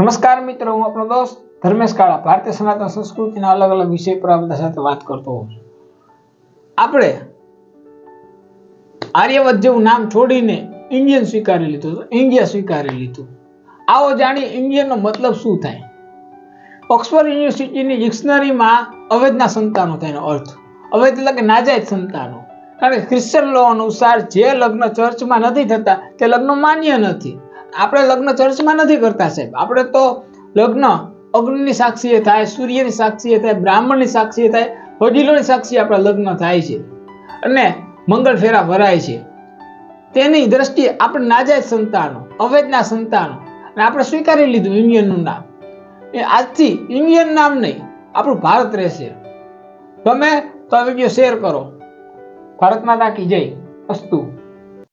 નમસ્કાર મિત્રો, હું આપણો દોસ્ત ધર્મેશ કાળા, ભારતીય સનાતન સંસ્કૃતિના અલગ અલગ વિષય પર બધા સાથે વાત કરતો હોઉં આપણે આર્યવત જેવું નામ છોડીને ઇન્ડિયન સ્વીકારી લીધું હતું, ઇન્ડિયા સ્વીકારી લીધું. આવો જાણીએ ઇન્ડિયનનો મતલબ શું થાય? ઓક્સફર્ડ યુનિવર્સિટીની ડિક્શનરીમાં અવેદના સંતાનો તેનો અર્થ. અવેદ એટલે કે નાજાયજ સંતાનો. કારણ કે ક્રિશ્ચન લો અનુસાર જે લગ્ન ચર્ચમાં નથી થતા, તે લગ્ન માન્ય નથી. આપણે લગ્ન ચર્ચમાં નથી કરતા સાહેબ. આપણે તો લગ્ન અગ્નિની સાક્ષીએ થાય, સૂર્યની સાક્ષીએ થાય, બ્રાહ્મણની સાક્ષીએ થાય, વડીલોની સાક્ષી આપણા લગ્ન થાય છે. અને મંગળ ફેરા ભરાય છે. તેની દ્રષ્ટિએ આપણે નાજાયજ સંતાનો, અવૈધના સંતાનો, અને આપણે સ્વીકારી લીધું યુનિયનનું નામ. એ આજથી યુનિયન નામ નહીં, આપણું ભારત રહેશે. ગમે તો વીડિયો શેર કરો. ભારત માતા કી જય. અસ્તુ.